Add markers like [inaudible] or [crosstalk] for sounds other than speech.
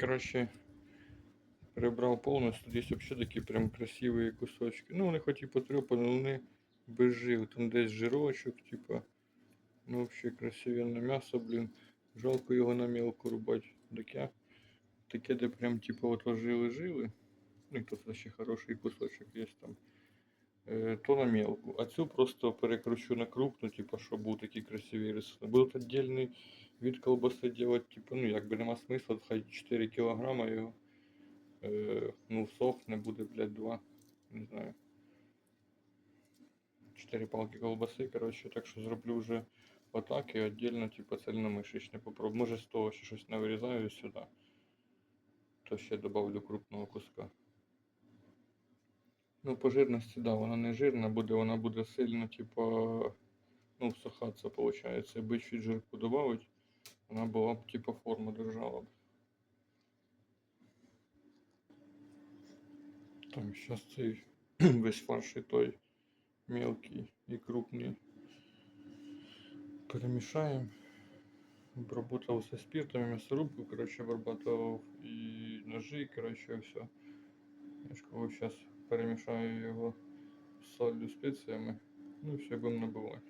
Короче, повністю. Тут є взагалі такі прям красиві кусочки. Ну, вони хоч і потрепані, але вони без жил. Там десь жирочок, типа. Ну, взагалі красивенне м'ясо, блін. Жалко його на мелко рубати. Таке, таке, де прям типа от жили-жили. Ну, і тут ще хороший кусочок є там. Е, то на мелку. А цю просто перекручу на крупну, типа, щоб був такий красивий рисунок. Будуть віддільний від колбаси делать, типа, ну, якби нема смисла, хай 4 кілограма його. Е, ну, всохне буде, блядь, 2. Не знаю. 4 палки колбаси, коротше, так що зроблю вже отак і віддільно, типа, цельномишечне попробую. Може з того ще щось навирізаю сюди. То ще добавлю крупного куска. Ну, по жирності, да, вона не жирна буде, вона буде сильно, типа, ну, всухатися, виходить. Якби чуть жирку додати, вона була б, типа, форму держала б. Так, зараз цей [clears throat] весь фарш і той мелкий і крупний перемішаємо. Обработав все спиртом, мясорубку, короче, обрабатывал и ножи, короче, все. Я ж кажу, зараз перемішаю його з солью, спеціями. Ну і все, будемо набивати.